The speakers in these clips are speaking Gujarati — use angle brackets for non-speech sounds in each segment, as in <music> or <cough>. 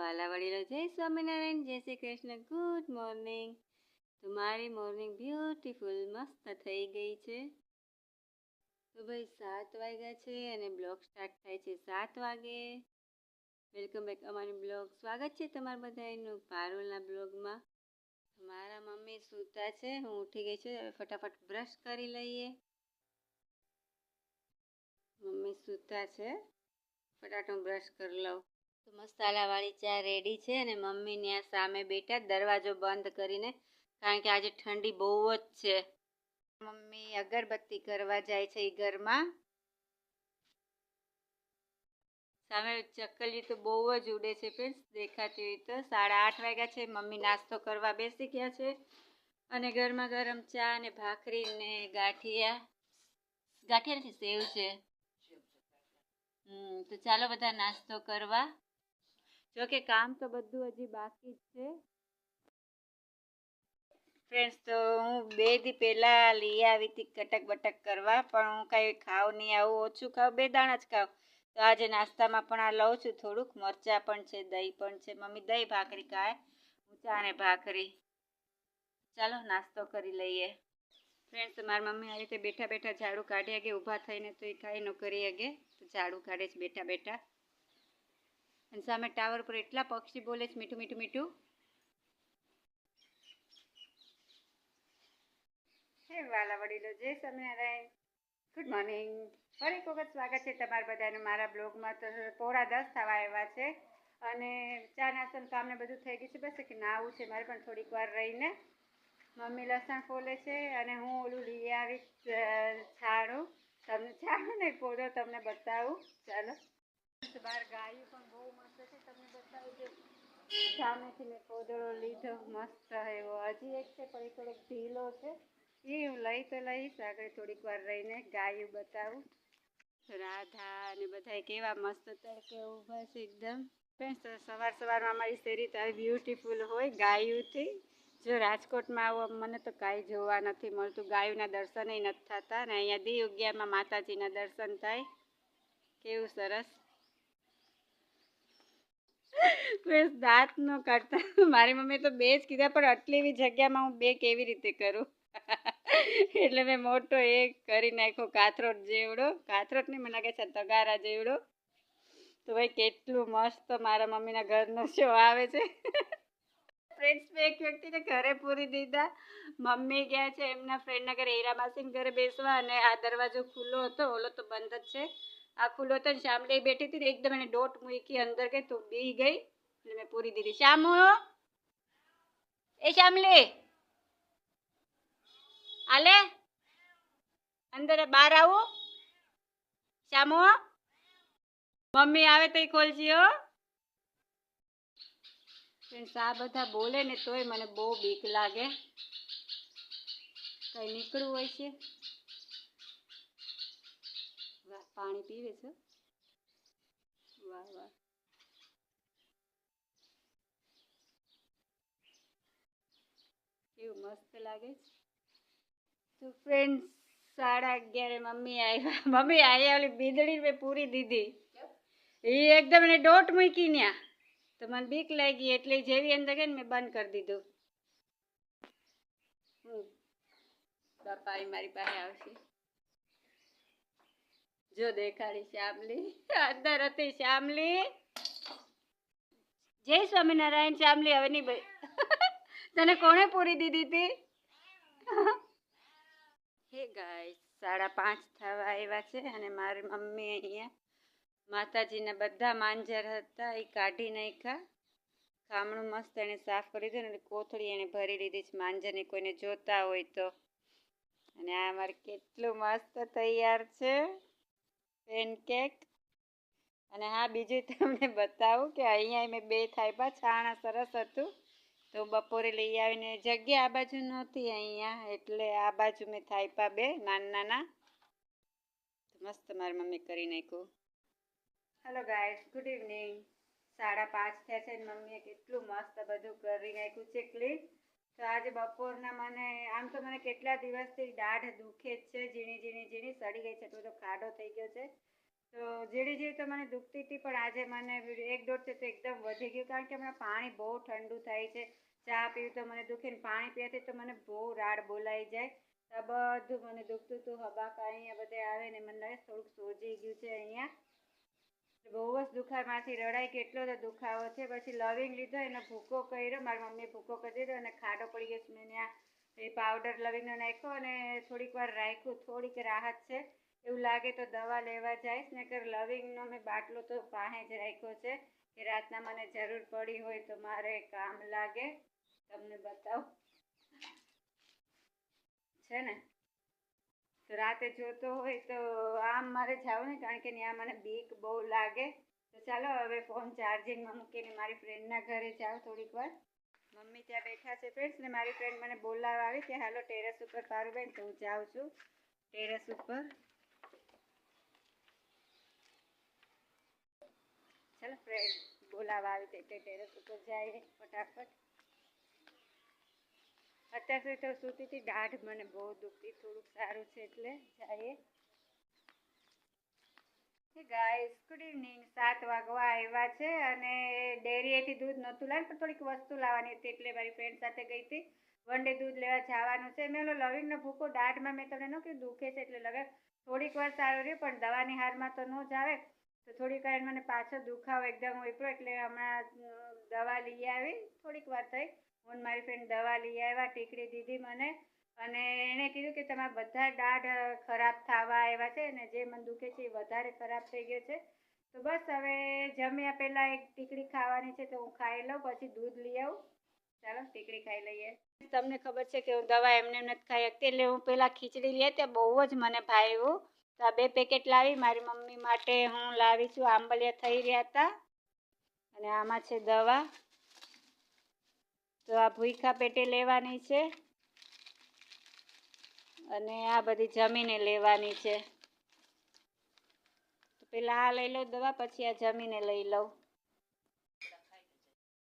વાલા વડીલો, જય સ્વામિનારાયણ, જય શ્રી કૃષ્ણ, ગુડ મોર્નિંગ. તો મારી મોર્નિંગ બ્યુટીફુલ મસ્ત થઈ ગઈ છે. તો ભાઈ સાત વાગ્યા છે અને બ્લોગ સ્ટાર્ટ થાય છે સાત વાગે. વેલકમ બેક અમારી બ્લોગ. સ્વાગત છે તમારા બધાનું પારુલના બ્લોગમાં. મારા મમ્મી સૂતા છે, હું ઉઠી ગઈ છું. હવે ફટાફટ બ્રશ કરી લઈએ. મમ્મી સૂતા છે. ફટાફટ હું બ્રશ કરી લઉં. તો મસાલાવાળી ચા રેડી છે અને મમ્મી ત્યાં સામે બેઠા દરવાજો બંધ કરીને, કારણ કે આજે ઠંડી બહુ જ છે. મમ્મી અગરબત્તી કરવા જાય છે એ ઘરમાં. સામે ચકલી તો બહુ જ ઉડે છે ફ્રેન્ડ્સ દેખાતી હોય તો. સાડા આઠ વાગ્યા છે, મમ્મી નાસ્તો કરવા બેસી ગયા છે. અને ગરમા ગરમ ચા અને ભાખરી ને ગાંઠિયા. ગાંઠિયા નથી, સેવ છે. તો ચાલો બધા નાસ્તો કરવા. જો કે કામ તો બધું હજી બાકી જ છે. ફ્રેન્ડ્સ તો હું બે દી પહેલાં લઈ આવી હતી કટક બટક કરવા, પણ હું કાંઈ ખાઉં નહીં, આવું ઓછું ખાઉં બે દાણા જ ખાઉં તો આજે નાસ્તામાં પણ આ લઉં છું થોડુંક, મરચાં પણ છે, દહીં પણ છે. મમ્મી દહીં ભાખરી ખાય, હું ચા ને ભાખરી. ચાલો, નાસ્તો કરી લઈએ. ફ્રેન્ડ્સ મારી મમ્મી આ રીતે બેઠા બેઠા ઝાડુ કાઢી આગે, ઊભા થઈને તો એ કાંઈ ન કરી અગે તો ઝાડુ કાઢે છે બેઠા બેઠા. અને સામે ટાવર પર એટલા પક્ષી બોલે છે, મીઠું મીઠું મીઠું. હે વાલા વડીલો, જય સ્વામિનારાયણ. ગુડ મોર્નિંગ ફરી એક વખત સ્વાગત છે તમારા બધાનું મારા બ્લોગમાં. તો પોળા દસ થવા આવ્યા છે અને ચા નાસ્તાનું કામને બધું થઈ ગયું છે. બસ કે નાવું છે, મારે પણ થોડીક વાર રહીને. મમ્મી લસણ ફોલે છે અને હું ઓલું લઈ આવી છાણું. તમને છાણું નહીં પોદો તમને બતાવું. ચાલો. બહાર ગાયું પણ બહુ મસ્ત છે. તમને બતાવું સામેથી મેં કોદળો લીધો. મસ્ત એવો હજી એક છે, પણ થોડોક ઢીલો છે. એ હું લઈ તો લઈશ. આગળ થોડીક વાર રહીને ગાયું બતાવું. રાધા અને બધા કેવા મસ્ત તડકે ઊભા છે એકદમ. સવાર સવારમાં અમારી શેરી તો બ્યુટીફુલ હોય ગાયુંથી. જો રાજકોટમાં આવો મને તો કાંઈ જોવા નથી મળતું. ગાયુંના દર્શનય નથી થતા. ને અહીંયા દી ઉગ્યામાં માતાજીના દર્શન થાય. કેવું સરસ. બસ દાંત ન કાઢતા. મારી મમ્મી તો બે જ કીધા, પણ આટલી એવી જગ્યામાં હું બે કેવી રીતે કરું? એટલે મેં મોટો એ કરી નાખ્યો, કાથરોટ જેવડો. કાથરોટ નહીં, મને લાગે છે તગારા જેવડો. તો ભાઈ, કેટલું મસ્ત મારા મમ્મીના ઘરનો શો આવે છે. ફ્રેન્ડ્સ મેં એક વ્યક્તિને ઘરે પૂરી દીધા. મમ્મી ગયા છે એમના ફ્રેન્ડના ઘરે. હીરા માસીના ઘરે બેસવા અને આ દરવાજો ખુલ્લો હતો. ઓલો તો બંધ જ છે. આ ખુલ્લો હતો ને બેઠી હતી એકદમ એને ડોટ મૂકી અંદર ગઈ તો બી ગઈ. એટલે મેં પૂરી દીધી. શામુ એ શામલી આલે. અંદર બહાર આવું. શામુ મમ્મી આવે તો ખોલજી, હો. આ બધા બોલે ને તોય મને બહુ બીક લાગે. કઈ નીકળવું હોય છે વાહ પાણી પીવે છે. વાહ વાહ. કેવું મસ્ત લાગે છે. તો ફ્રેન્ડ સાડા અગિયારે મમ્મી આવ્યા <laughs> મમ્મી આવ્યા ઓલી બીદડી મેં પૂરી દીધી. એ એકદમ એને ડોટ મૂકી ન્યા. તો મને બીક લાગી એટલે જેવી અંદર ગઈ ને મેં બંધ કરી દીધું. બાપા મારી પાસે આવશે. જો દેખાડી શ્યામલી, અંદર હતી શ્યામલી. જય સ્વામિનારાયણ શ્યામલી, હવે ની ભાઈ. તને કોણે પૂરી દીધી હતી? હે ગાય સાડા પાંચ થવા આવ્યા છે અને મારી મમ્મી અહીંયા માતાજીના બધા માંજર હતા, એ કાઢી નાખ્યા. ખામણું મસ્ત એણે સાફ કરી દીધું અને કોથળી એણે ભરી લીધી છે. માંજરને કોઈને જોતા હોય તો. અને આ અમારે કેટલું મસ્ત તૈયાર છે. પેનકેક અને હા, બીજું તમને બતાવું કે અહીંયા મેં બે થાયપા છાણા સરસ હતું. તો બપોરે લઈ આવીને જગ્યા આ બાજુ નહોતી અહીંયા, એટલે આ બાજુ મેં થાયપા બે નાના નાના મસ્ત મારી મમ્મી કરી નાખ્યું. હેલો ગાઈસ ગુડ ઇવનિંગ સાડા પાંચ થયા છે મમ્મીએ કેટલું મસ્ત બધું કરી નાખ્યું છે ક્લીન તો આજે બપોરના મને, આમ તો મને કેટલા દિવસથી દાઢ દુખે જ છે, ઝીણી ઝીણી ઝીણી સડી ગઈ છે તો બધો ખાડો થઈ ગયો છે. તો ઝીણી ઝીણી તો મને દુખતી હતી, પણ આજે મને એક દોઢ છે તો એકદમ વધી ગયું, કારણ કે હમણાં પાણી બહુ ઠંડુ થાય છે. ચા પીવું તો મને દુખે પાણી પીવાથી તો મને બહુ રાડ બોલાઈ જાય. બધું મને દુખતું હતું હબાકા અહીંયા બધે આવે ને મને થોડુંક સોજી ગયું છે અહીંયા. બહુ જ દુખામાંથી રડાય કેટલો તો દુખાવો છે. પછી લવિંગ લીધો, એનો ભૂકો કર્યો. મારી મમ્મીએ ભૂકો કરી દીધો અને ખાડો પડી ગયો મેં ત્યાં એ પાવડર લવિંગનો નાખ્યો અને થોડીક વાર રાખ્યું. થોડીક રાહત છે. એવું લાગે તો દવા લેવા જઈશ. ને કર લવિંગનો મેં બાટલો તો પાસે જ રાખ્યો છે કે રાતના મને જરૂર પડી હોય તો મારે કામ લાગે. તમને બતાવું. છે ને? તો રાતે જોતો હોય તો આમ મારે જાવ ને, કારણ કે ત્યાં મને બીક બહુ લાગે. તો ચાલો હવે ફોન ચાર્જિંગમાં મૂકીને મારી ફ્રેન્ડના ઘરે જાઉં થોડીક વાર. મમ્મી ત્યાં બેઠા છે ફ્રેન્ડ્સ ને મારી ફ્રેન્ડ મને બોલાવવા આવી કે હાલો ટેરેસ ઉપર પારુબેન, તો હું જાઉં છું ટેરેસ ઉપર. ચાલો ફ્રેન્ડ બોલાવવા આવી તે ટેરેસ ઉપર જઈએ ફટાફટ. અત્યાર સુધી તો સૂતી હતી દાઢ મને બહુ દુખતી, થોડુંક સારું છે એટલે જઈએ ગાઈસ ગુડ ઇવનિંગ સાત વાગવા આવ્યા છે અને ડેરીએથી દૂધ નહોતું લાવ્યું, પણ થોડીક વસ્તુ લાવવાની હતી એટલે મારી ફ્રેન્ડ સાથે ગઈ હતી. વન ડે દૂધ લેવા જવાનું છે. મેં ઓલો લવિંગનો ભૂકો દાઢમાં મેં તમને ન કીધું, દુખે છે એટલે લગાવ થોડીક વાર સારું રહ્યું, પણ દવાની હારમાં તો ન જ આવે તો થોડીક વાર મને પાછો દુખાવો એકદમ ઉપડ્યો એટલે હમણાં દવા લઈ આવી. થોડીક વાર થઈ. હું મારી ફ્રેન્ડ દવા લઈ આવ્યા, ટીકડી દીધી મને. અને એણે કીધું કે તમારા બધા દાઢ ખરાબ થવા આવ્યા છે અને જે મને દુખે છે એ વધારે ખરાબ થઈ ગયો છે. તો બસ હવે જમ્યા પહેલાં એક ટીકડી ખાવાની છે તો હું ખાઈ લઉં, પછી દૂધ લઈ આવું. ચાલો, ટીકડી ખાઈ લઈએ. તમને ખબર છે કે હું દવા એમને એમ નથી ખાઈ શકતી એટલે હું પહેલાં ખીચડી લઈએ તે બહુ જ મને ભાવ્યું તો આ બે પેકેટ લાવી, મારી મમ્મી માટે હું લાવી છું, આંબલિયા થઈ રહ્યા હતા. અને આમાં છે દવા. તો આ ભૂખા પેટે લેવાની છે અને આ બધી જમીને લેવાની છે. પેલા આ લઈ લઉં દવા, પછી આ જમીને લઈ લઉં.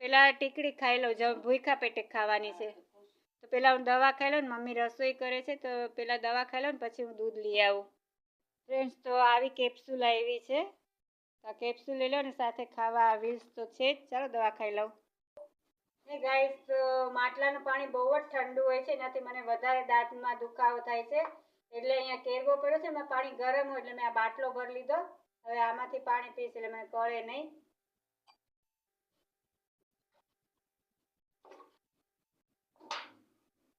પેલા ટીકડી ખાઈ લઉં ભૂખા પેટે ખાવાની છે. તો પેલા હું દવા ખાઈ લઉં મમ્મી રસોઈ કરે છે, તો પેલા દવા ખાઈ લઉં પછી હું દૂધ લઈ આવું. ફ્રેન્ડ્સ, તો આવી કેપ્સ્યુલ આવી છે. આ કેપ્સ્યુલ લઈ લો ને સાથે ખાવા વિલ્સ તો છે જ. ચાલો દવા ખાઈ લઉં. ગાઈસ માટલાનું પાણી બહુ જ ઠંડુ હોય છે, એનાથી મને વધારે દાંતમાં દુખાવો થાય છે. એટલે અહીંયા કેરવો પડ્યો છે, મેં પાણી ગરમ હોય એટલે મેં આ બાટલો ભરી લીધો. હવે આમાંથી પાણી પીશ, એટલે મને કળે નહીં.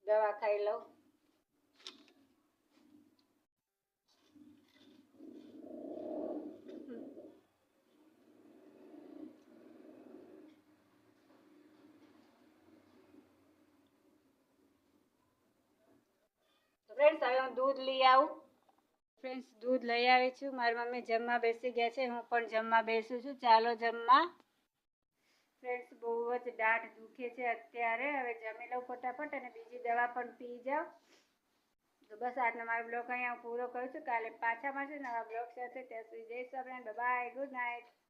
દવા ખાઈ લઉં. ફ્રેન્ડ્સ હવે હું દૂધ લઈ આવું. ફ્રેન્ડ્સ દૂધ લઈ આવી છું. મારી મમ્મી જમવા બેસી ગયા છે. હું પણ જમવા બેસું છું. ચાલો જમવા. ફ્રેન્ડ્સ બહુ જ દાઢ દુખે છે અત્યારે. હવે જમી લઉં ફટાફટ અને બીજી દવા પણ પી જાઉં તો બસ આજનો મારો બ્લોગ અહીંયા હું પૂરો કરું છું. કાલે પાછા મળશે નવા બ્લોગ સાથે. ત્યાં સુધી જઈશું આપણે બાય ગુડ નાઇટ